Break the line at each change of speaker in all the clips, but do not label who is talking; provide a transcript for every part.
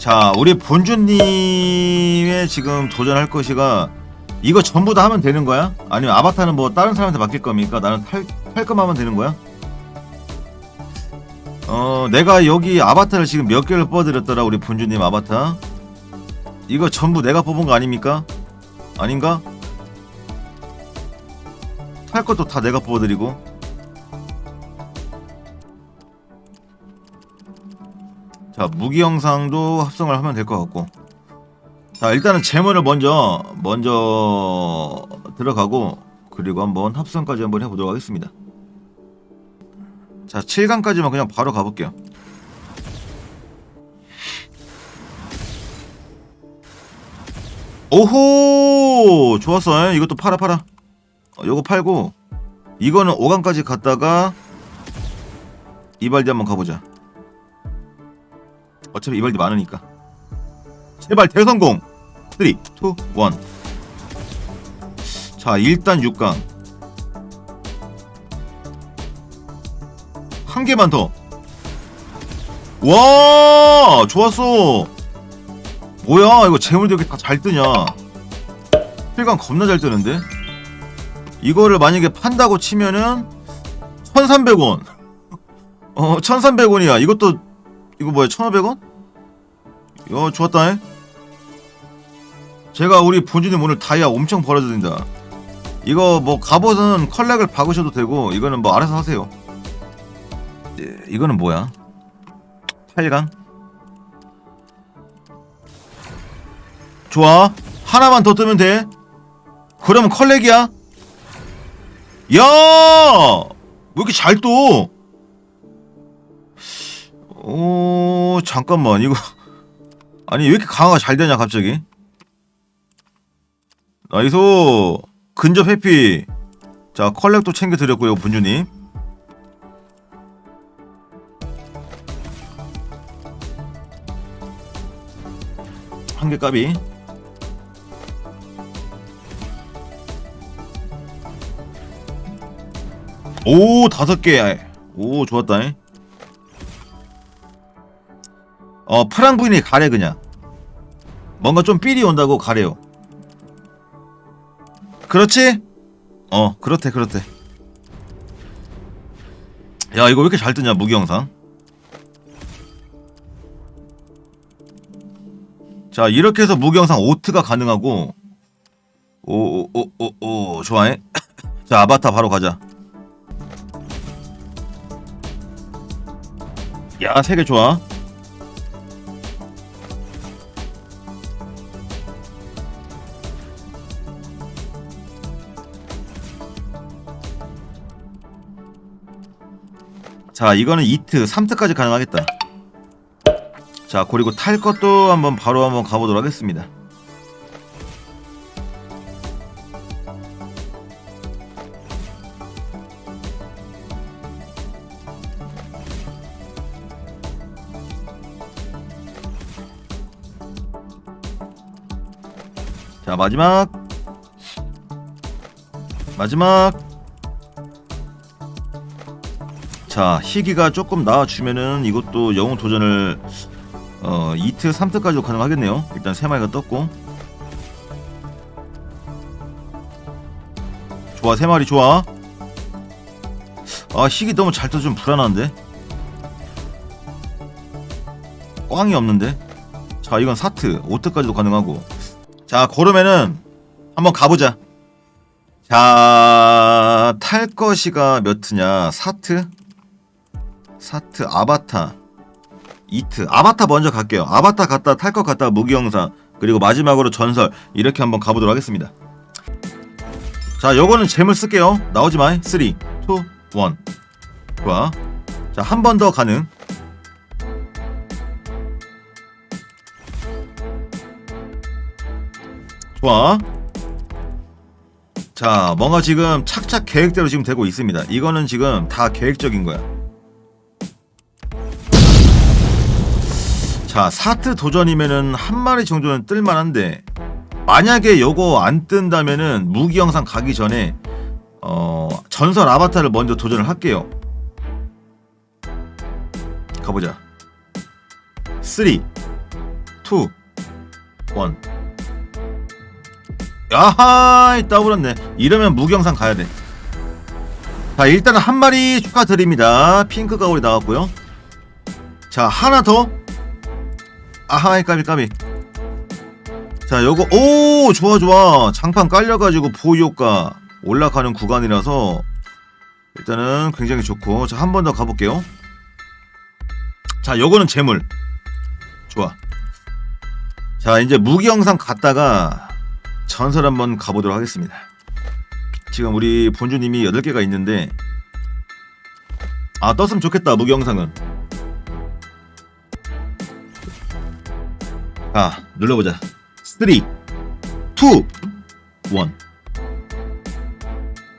자, 우리 본주님의 지금 도전할 것이가 이거 전부 다 하면 되는 거야? 아니면 아바타는 뭐 다른 사람한테 맡길 겁니까? 나는 탈, 탈끔 하면 되는 거야? 어, 내가 여기 아바타를 지금 몇 개를 뽑아드렸더라, 우리 본주님 아바타. 이거 전부 내가 뽑은 거 아닙니까? 아닌가? 탈 것도 다 내가 뽑아드리고. 자 무기 영상도 합성을 하면 될 것 같고. 자 일단은 재물을 먼저 먼저 들어가고 그리고 한번 합성까지 한번 해보도록 하겠습니다. 자 7강까지만 그냥 바로 가볼게요. 오호! 좋았어 이것도 팔아 팔아. 어, 요거 팔고 이거는 5강까지 갔다가 이발디 한번 가보자 어차피 이발디 많으니까 제발 대성공 3 2 1 자, 일단 6강 한 개만 더. 와, 좋았어. 뭐야, 이거 재물도 이렇게 다 잘 뜨냐? 7강 겁나 잘 뜨는데? 이거를 만약에 판다고 치면은 1,300원. 어, 1,300원이야. 이것도 이거 뭐야? 1,500원? 야, 좋았다. 잉? 제가 우리 본주님 오늘 다이아 엄청 벌어드린다. 이거 뭐 갑옷은 컬렉을 박으셔도 되고 이거는 뭐 알아서 하세요. 예, 이거는 뭐야? 8강? 좋아. 하나만 더 뜨면 돼. 그러면 컬렉이야. 야! 왜 이렇게 잘 떠? 오, 잠깐만. 이거 아니, 왜 이렇게 강화가 잘 되냐, 갑자기? 나이스. 근접 해피. 자, 컬렉도 챙겨 드렸고요, 분주님. 한개 까비. 오, 다섯 개. 오, 좋았다. 잉. 어, 프랑 부인이 가래 그냥. 뭔가 좀 삘이 온다고 가래요. 그렇지? 어, 그렇대, 그렇대. 야, 이거 왜 이렇게 잘 뜨냐, 무기 영상. 자, 이렇게 해서 무기 영상 오트가 가능하고, 오, 오, 오, 오, 오, 좋아해. 자, 아바타 바로 가자. 야, 세개 좋아. 자, 이거는 2트, 3트까지 가능하겠다. 자, 그리고 탈 것도 한번 바로 한번 가보도록 하겠습니다. 자, 마지막. 마지막. 자 희기가 조금 나와주면은 이것도 영웅 도전을 어 2트 3트까지도 가능하겠네요. 일단 3마리가 떴고. 좋아 3마리 좋아. 아 희기 너무 잘 떠서 좀 불안한데? 꽝이 없는데? 자 이건 4트. 5트까지도 가능하고. 자 그러면은 한번 가보자. 자 탈 것이가 몇 트냐? 4트 사트 아바타. 이트. 아바타 먼저 갈게요. 아바타 갔다 탈 것 같다 무기 영상. 그리고 마지막으로 전설. 이렇게 한번 가보도록 하겠습니다. 자 요거는 재물 쓸게요. 나오지 마 3, 2, 1 좋아. 자한 번 더 가능. 좋아. 자 뭔가 지금 착착 계획대로 지금 되고 있습니다. 이거는 지금 다 계획적인 거야 자 사트 도전이면은 한 마리 정도는 뜰만한데 만약에 요거 안 뜬다면은 무기 영상 가기 전에 어 전설 아바타를 먼저 도전을 할게요. 가보자. 3 2 1 야하 따블었네. 이러면 무경상 가야돼. 자 일단은 한 마리 축하드립니다. 핑크 가오리 나왔고요. 자 하나 더 아하이 까비 까비. 자 요거 오 좋아 좋아. 장판 깔려가지고 보효과 올라가는 구간이라서 일단은 굉장히 좋고. 자 한 번 더 가볼게요. 자 요거는 재물. 좋아. 자 이제 무기 영상 갔다가 전설 한번 가보도록 하겠습니다. 지금 우리 본주님이 8개가 있는데 아 떴으면 좋겠다 무기 영상은 자 눌러보자. 3 2 1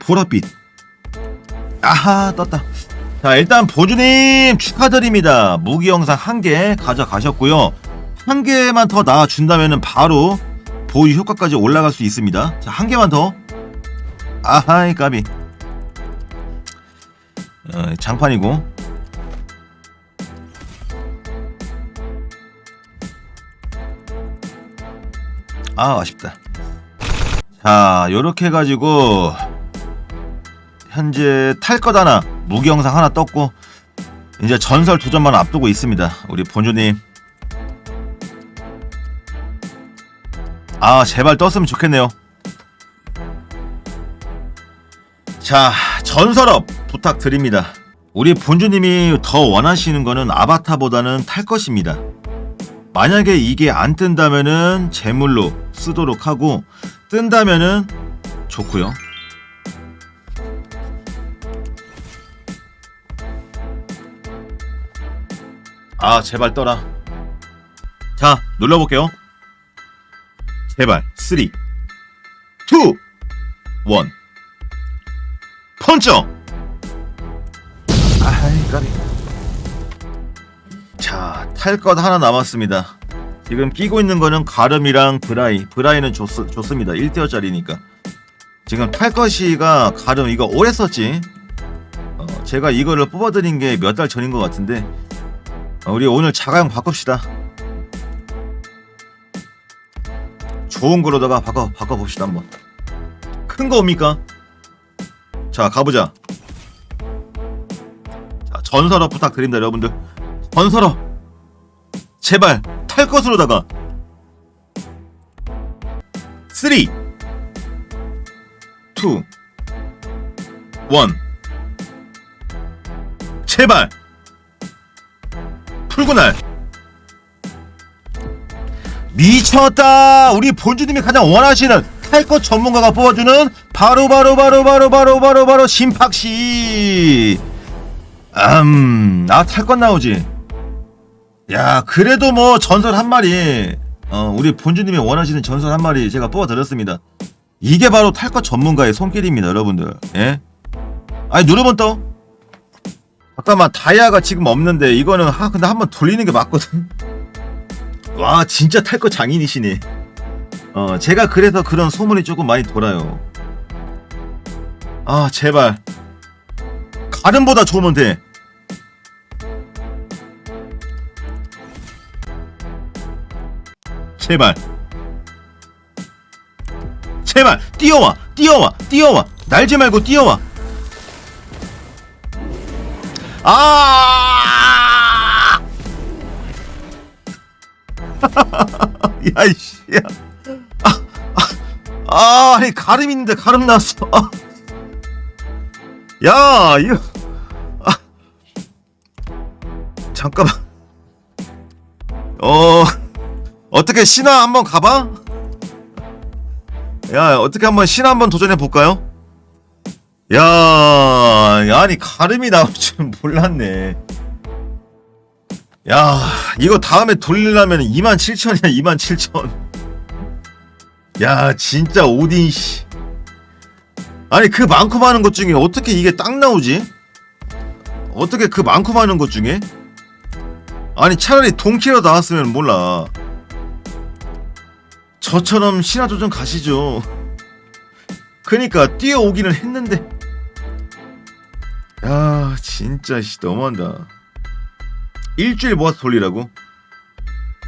보랏빛. 아하 떴다. 자 일단 보주님 축하드립니다. 무기 영상 한 개 가져가셨고요. 한 개만 더 나와준다면 바로 보유 효과까지 올라갈 수 있습니다. 자 한 개만 더. 아하이 까비. 어, 장판이고 아 아쉽다. 자 요렇게 해가지고 현재 탈 것 하나 무기 영상 하나 떴고 이제 전설 도전만 앞두고 있습니다. 우리 본주님. 아 제발 떴으면 좋겠네요. 자 전설업 부탁드립니다. 우리 본주님이 더 원하시는 거는 아바타보다는 탈 것입니다 만약에 이게 안 뜬다면은 제물로 쓰도록 하고 뜬다면은 좋고요. 아 제발 떠라. 자 눌러볼게요. 제발 3 2 1 펀쳐! 아이 까비. 자 탈 것 하나 남았습니다 지금 끼고 있는 거는 가름이랑 브라이 브라이는 좋, 좋습니다 1대어짜리니까 지금 탈 것이가 가름 이거 오래 썼지 어, 제가 이거를 뽑아드린 게 몇 달 전인 것 같은데 어, 우리 오늘 자가용 바꿉시다. 좋은 거로다가 바꿔 바꿔 봅시다 한번. 큰 거 옵니까? 자 가보자. 자 전설업 부탁드립니다 여러분들. 전설업 제발 탈 것으로다가. 3 2 1 제발. 풀구날. 미쳤다. 우리 본주님이 가장 원하시는 탈것 전문가가 뽑아주는 바로 바로 바로 바로 바로 바로 바로 심팍씨. 음아 탈 것 나오지 야 그래도 뭐 전설 한 마리 어 우리 본주님이 원하시는 전설 한 마리 제가 뽑아드렸습니다 이게 바로 탈것 전문가의 손길입니다 여러분들 예 아니 누르면 떠 잠깐만 다이아가 지금 없는데 이거는 하 근데 한번 돌리는 게 맞거든. 와 진짜 탈거 장인이시네. 어 제가 그래서 그런 소문이 조금 많이 돌아요. 아 제발 가름보다 좋으면 돼. 제발 제발 뛰어와 뛰어와 뛰어와 날지 말고 뛰어와 아! 야, 이씨. 야. 아, 아, 아, 아니, 가름 있는데 가름 났어. 아. 야, 이거. 아. 잠깐만. 어, 어떻게 신화 한번 가봐? 야, 어떻게 한번 신화 한번 도전해 볼까요? 야, 야, 아니 가름이 나올 줄 몰랐네. 야, 이거 다음에 돌리려면 27,000이야, 27,000. 야, 진짜 오딘 씨. 아니 그 많고 많은 것 중에 어떻게 이게 딱 나오지? 어떻게 그 많고 많은 것 중에? 아니 차라리 동키로 나왔으면 몰라. 저처럼 신화조정 가시죠. 그니까 뛰어오기는 했는데. 야 진짜 씨 너무한다 일주일 모아서 돌리라고?